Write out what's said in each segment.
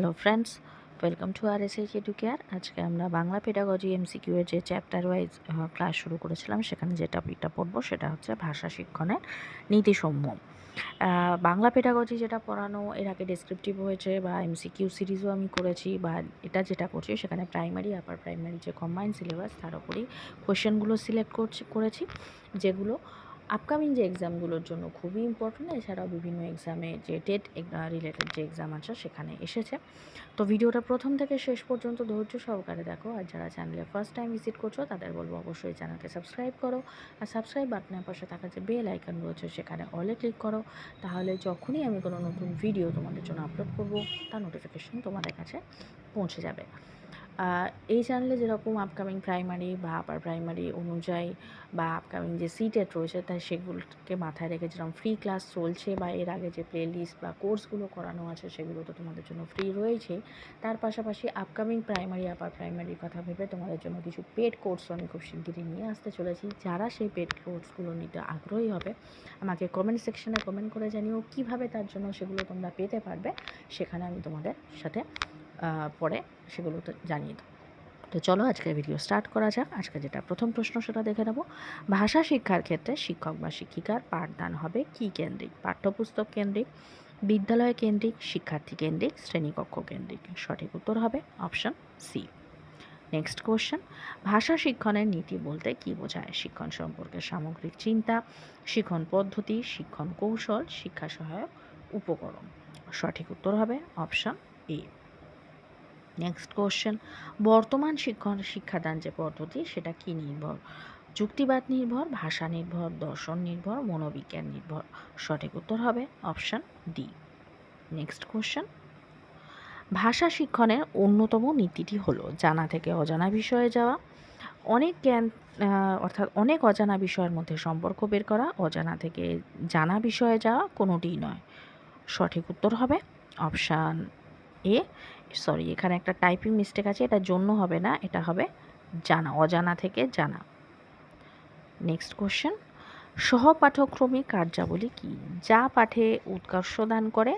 Hello friends welcome to R S H Educare আজকে আমরা Bangla pedagogy MCQ এর যে চ্যাপ্টার ওয়াইজ ক্লাস শুরু করেছিলাম সেখানে যে টপিকটা পড়ব সেটা হচ্ছে ভাষা শিক্ষণের নীতিসমূহ। আহ, বাংলা পেডাগজি যেটা পড়ানো এর আগে ডেসক্রিপটিভ হয়েছে বা এমসিকিউ সিরিজও আমি করেছি বা এটা যেটা করছি সেখানে প্রাইমারি আপার প্রাইমারি যে কম্বাইন্ড সিলেবাস তার উপরেই কোয়েশ্চেনগুলো সিলেক্ট করছি করেছি যেগুলো আপকামিং যে এক্সামগুলোর জন্য খুবই ইম্পর্টেন্ট এছাড়াও বিভিন্ন এক্সামে যে ডেট রিলেটেড যে এক্সাম আছে সেখানে এসেছে। তো ভিডিওটা প্রথম থেকে শেষ পর্যন্ত ধৈর্য সহকারে দেখো, আর যারা চ্যানেলে ফার্স্ট টাইম ভিজিট করছ, তাদের বলব অবশ্যই চ্যানেলকে সাবস্ক্রাইব করো, আর সাবস্ক্রাইব বাটনের পাশে থাকা যে বেল আইকন রয়েছে সেখানে অলে ক্লিক করো, তাহলে যখনই আমি কোনো নতুন ভিডিও তোমাদের জন্য আপলোড করব, তার নোটিফিকেশন তোমাদের কাছে পৌঁছে যাবে। এই চ্যানেলে যেরকম আপকামিং প্রাইমারি বা আপার প্রাইমারি অনুযায়ী বা আপকামিং যে সিটেট রয়েছে তাই সেগুলোকে মাথায় রেখে যেরকম ফ্রি ক্লাস চলছে বা এর আগে যে প্লে লিস্ট বা কোর্সগুলো করানো আছে, সেগুলো তো তোমাদের জন্য ফ্রি রয়েছে। তার পাশাপাশি আপকামিং প্রাইমারি আপার প্রাইমারির কথা ভেবে তোমাদের জন্য কিছু পেড কোর্সও আমি খুব শিগগিরই নিয়ে আসতে চলেছি। যারা সেই পেড কোর্সগুলো নিতে আগ্রহী হবে, আমাকে কমেন্ট সেকশনে কমেন্ট করে জানিও কীভাবে তার জন্য সেগুলো তোমরা পেতে পারবে, সেখানে আমি তোমাদের সাথে পরে সেগুলো তো জানিয়ে দেবো। তো চলো আজকের ভিডিও স্টার্ট করা যাক। আজকে যেটা প্রথম প্রশ্ন সেটা দেখে নেব। ভাষা শিক্ষার ক্ষেত্রে শিক্ষক বা শিক্ষিকার পাঠদান হবে কি কেন্দ্রিক? পাঠ্যপুস্তক কেন্দ্রিক, বিদ্যালয় কেন্দ্রিক, শিক্ষার্থী কেন্দ্রিক, শ্রেণীকক্ষ কেন্দ্রিক? সঠিক উত্তর হবে অপশন সি নেক্সট কোশ্চেন ভাষা শিক্ষণের নীতি বলতে কি বোঝায়? শিক্ষণ সম্পর্কে সামগ্রিক চিন্তা, শিক্ষণ পদ্ধতি, শিক্ষণ কৌশল, শিক্ষা সহায়ক, উপকরণ। সঠিক উত্তর হবে অপশন এ নেক্সট কোশ্চেন বর্তমান শিক্ষণ, শিক্ষাদান যে পদ্ধতি, সেটা কি নির্ভর? যুক্তিবাদ নির্ভর, ভাষা নির্ভর, দর্শন নির্ভর, মনোবিজ্ঞান নির্ভর? সঠিক উত্তর হবে অপশন ডি নেক্সট কোশ্চেন ভাষা শিক্ষণের অন্যতম নীতিটি হলো জানা থেকে অজানা বিষয়ে যাওয়া। অনেক জ্ঞান অর্থাৎ অনেক অজানা বিষয়ের মধ্যে সম্পর্ক বের করা, অজানা থেকে জানা বিষয়ে যাওয়া কোনোটিই নয়। সঠিক উত্তর হবে অপশান এ সরি এখানে একটা টাইপিং মিস্টেক আছে, এটা জন্য হবে না, এটা হবে জানা, অজানা থেকে জানা। নেক্সট কোশ্চেন সহপাঠক্রমিক কার্যাবলী কি? যা পাঠে উৎকর্ষ দান করে,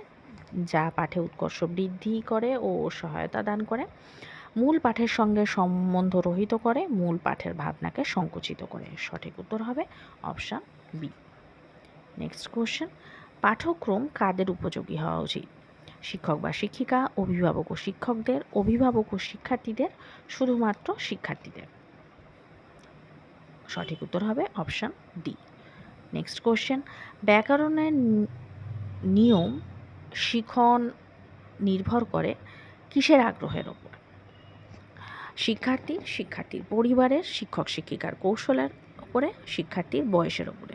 যা পাঠে উৎকর্ষ বৃদ্ধি করে ও সহায়তা দান করে, মূল পাঠের সঙ্গে সম্বন্ধ রহিত করে, মূল পাঠের ভাবনাকে সংকুচিত করে। সঠিক উত্তর হবে অপশান বি নেক্সট কোশ্চেন পাঠ্যক্রম কাদের উপযোগী হওয়া উচিত? শিক্ষক বা শিক্ষিকা, অভিভাবক ও শিক্ষকদের, অভিভাবক ও শিক্ষার্থীদের, শুধুমাত্র শিক্ষার্থীদের। সঠিক উত্তর হবে অপশান ডি নেক্সট কোশ্চেন ব্যাকরণের নিয়ম শিখন নির্ভর করে কিসের আগ্রহের ওপর? শিক্ষার্থী, শিক্ষার্থীর পরিবারের শিক্ষক শিক্ষিকার কৌশলের উপরে শিক্ষার্থীর বয়সের উপরে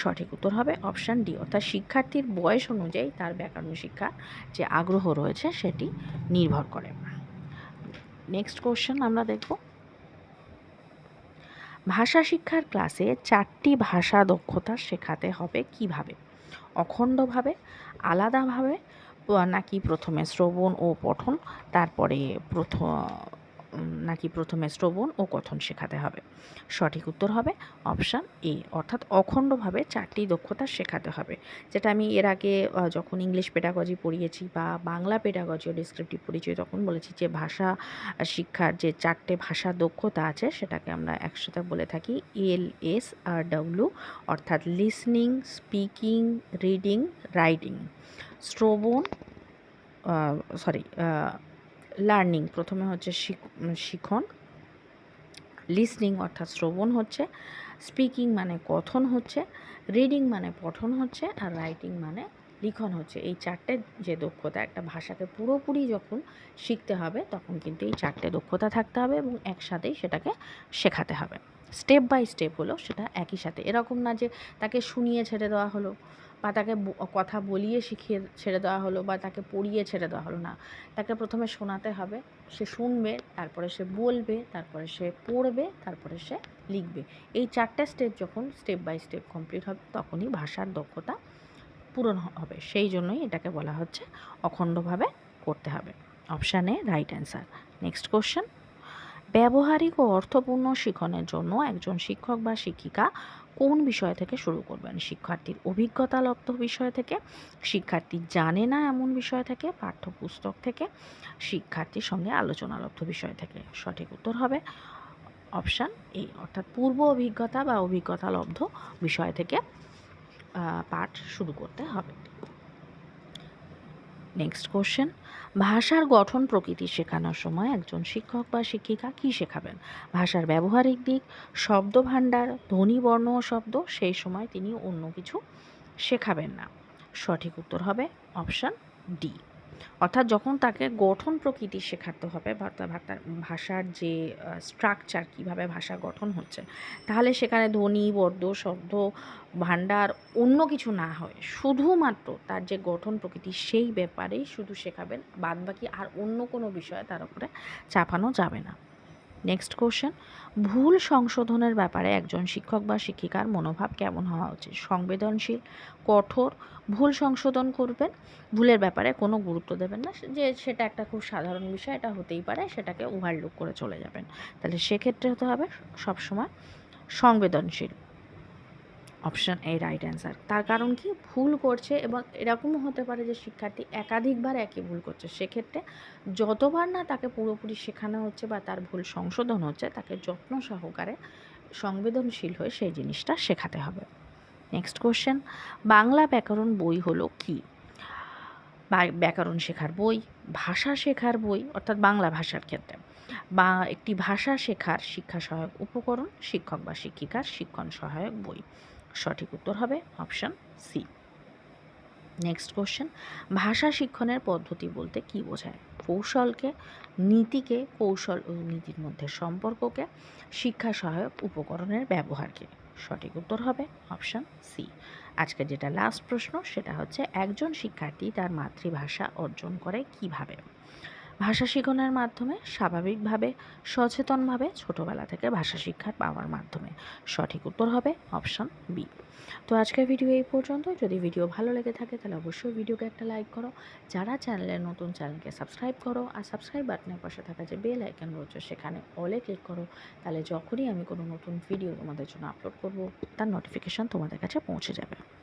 সঠিক উত্তর হবে অপশান ডি। অর্থাৎ শিক্ষার্থীর বয়স অনুযায়ী তার ব্যাকরণ শিক্ষা যে আগ্রহ রয়েছে সেটি নির্ভর করে। নেক্সট কোশ্চেন আমরা দেখব। ভাষা শিক্ষার ক্লাসে চারটি ভাষা দক্ষতা শেখাতে হবে কীভাবে? অখণ্ডভাবে আলাদাভাবে নাকি প্রথমে শ্রবণ ও পঠন, তারপরে প্রথম নাকি প্রথমে শ্রবণ ও কথন শেখাতে হবে? সঠিক উত্তর হবে অপশান এ, অর্থাৎ অখণ্ডভাবে চারটি দক্ষতা শেখাতে হবে। যেটা আমি এর আগে যখন ইংলিশ পেডাগজি পড়িয়েছি বা বাংলা পেডাগজি ও ডিসক্রিপটিভ পড়িয়েছি তখন বলেছি যে ভাষা শিক্ষার যে চারটে ভাষা দক্ষতা আছে সেটাকে আমরা একসাথে বলে থাকি এল এস আর ডাব্লু অর্থাৎ লিসনিং স্পিকিং রিডিং রাইটিং শ্রবণ সরি লার্নিং প্রথমে হচ্ছে শিখ- শিখন লিসনিং অর্থাৎ শ্রবণ হচ্ছে স্পিকিং মানে কথন হচ্ছে রিডিং মানে পঠন হচ্ছে, আর রাইটিং মানে লিখন হচ্ছে। এই চারটে যে দক্ষতা, একটা ভাষাকে পুরোপুরি যখন শিখতে হবে, তখন কিন্তু এই চারটে দক্ষতা থাকতে হবে এবং একসাথেই সেটাকে শেখাতে হবে। স্টেপ বাই স্টেপ হলো সেটা একই সাথে। এরকম না যে তাকে শুনিয়ে ছেড়ে দেওয়া হলো বা তাকে কথা বলিয়ে শিখিয়ে ছেড়ে দেওয়া হলো বা তাকে পড়িয়ে ছেড়ে দেওয়া হলো না। তাকে প্রথমে শোনাতে হবে, সে শুনবে, তারপরে সে বলবে, তারপরে সে পড়বে, তারপরে সে লিখবে। এই চারটে স্টেপ যখন স্টেপ বাই স্টেপ কমপ্লিট হবে, তখনই ভাষার দক্ষতা পূরণ হবে। সেই জন্যই এটাকে বলা হচ্ছে অখণ্ডভাবে করতে হবে। Option A right answer next question ব্যবহারিক ও অর্থপূর্ণ শিখনের জন্য একজন শিক্ষক বা শিক্ষিকা কোন বিষয় থেকে শুরু করবেন? শিক্ষার্থীর অভিজ্ঞতা লব্ধ বিষয় থেকে, শিক্ষার্থী জানে না এমন বিষয় থেকে, পাঠ্যপুস্তক থেকে, শিক্ষার্থীর সঙ্গে আলোচনালব্ধ বিষয় থেকে? সঠিক উত্তর হবে অপশান এ, অর্থাৎ পূর্ব অভিজ্ঞতা বা অভিজ্ঞতা লব্ধ বিষয় থেকে পাঠ শুরু করতে হবে। নেক্সট কোশ্চেন ভাষার গঠন প্রকৃতি শেখানোর সময় একজন শিক্ষক বা শিক্ষিকা কী শেখাবেন? ভাষার ব্যবহারিক দিক শব্দ ভাণ্ডার ধ্বনি, বর্ণ ও শব্দ, সেই সময় তিনি অন্য কিছু শেখাবেন না। সঠিক উত্তর হবে অপশান ডি। অর্থাৎ যখন তাকে গঠন প্রকৃতি শেখাতে হবে ভাষার যে স্ট্রাকচার কীভাবে ভাষা গঠন হচ্ছে, তাহলে সেখানে ধ্বনি, বর্দ, শব্দ, ভাণ্ডার অন্য কিছু না হয়। শুধুমাত্র তার যে গঠন প্রকৃতি সেই ব্যাপারেই শুধু শেখাবেন, বাদবাকি আর অন্য কোনো বিষয়ে তার উপরে চাপানো যাবে না। নেক্সট কোশ্চেন ভুল সংশোধনের ব্যাপারে একজন শিক্ষক বা শিক্ষিকার মনোভাব কেমন হওয়া উচিত? সংবেদনশীল, কঠোর, ভুল সংশোধন করবেন? ভুলের ব্যাপারে কোনো গুরুত্ব দেবেন না? যে সেটা একটা খুব সাধারণ বিষয়, এটা হতেই পারে, সেটাকে ওভারলুক করে চলে যাবেন। তাহলে সেক্ষেত্রে হতে হবে সবসময় সংবেদনশীল। অপশন এ রাইট অ্যান্সার তার কারণ কি? ভুল করছে এবং এরকমও হতে পারে যে শিক্ষার্থী একাধিকবার একই ভুল করছে। সেক্ষেত্রে যতবার না তাকে পুরোপুরি শেখানো হচ্ছে বা তার ভুল সংশোধন হচ্ছে, তাকে যত্ন সহকারে সংবেদনশীল হয়ে সেই জিনিসটা শেখাতে হবে। নেক্সট কোশ্চেন বাংলা ব্যাকরণ বই হলো কি? ব্যাকরণ শেখার বই, ভাষা শেখার বই, অর্থাৎ বাংলা ভাষার ক্ষেত্রে। বা একটি ভাষা শেখার শিক্ষা সহায়ক উপকরণ, শিক্ষক বা শিক্ষিকার শিক্ষণ সহায়ক বই। সঠিক উত্তর হবে অপশন সি নেক্সট কোশ্চেন ভাষা শিক্ষণের পদ্ধতি বলতে কি বোঝায়? কৌশলকে, নীতিকে, কৌশল ও নীতির মধ্যে সম্পর্ককে, শিক্ষা সহায়ক উপকরণের ব্যবহারকে। সঠিক উত্তর হবে অপশন সি আজকে যেটা লাস্ট প্রশ্ন, সেটা হচ্ছে একজন শিক্ষার্থী তার মাতৃভাষা অর্জন করে কীভাবে? ভাষা শিখনের মাধ্যমে, স্বাভাবিকভাবে, সচেতনভাবে ছোটবেলা থেকে ভাষা শিক্ষা পাওয়ার মাধ্যমে সঠিক উত্তর হবে অপশন বি। তো আজকের ভিডিও এই পর্যন্ত। যদি ভিডিও ভালো লেগে থাকে তাহলে অবশ্যই ভিডিওকে একটা লাইক করো। যারা চ্যানেলের নতুন চ্যানেলকে সাবস্ক্রাইব করো আর সাবস্ক্রাইব বাটনের পাশে থাকা যে বেল আইকন রয়েছে সেখানে অলে ক্লিক করো। তাহলে যখনই আমি কোনো নতুন ভিডিও তোমাদের জন্য আপলোড করব, তার নোটিফিকেশন তোমাদের কাছে পৌঁছে যাবে।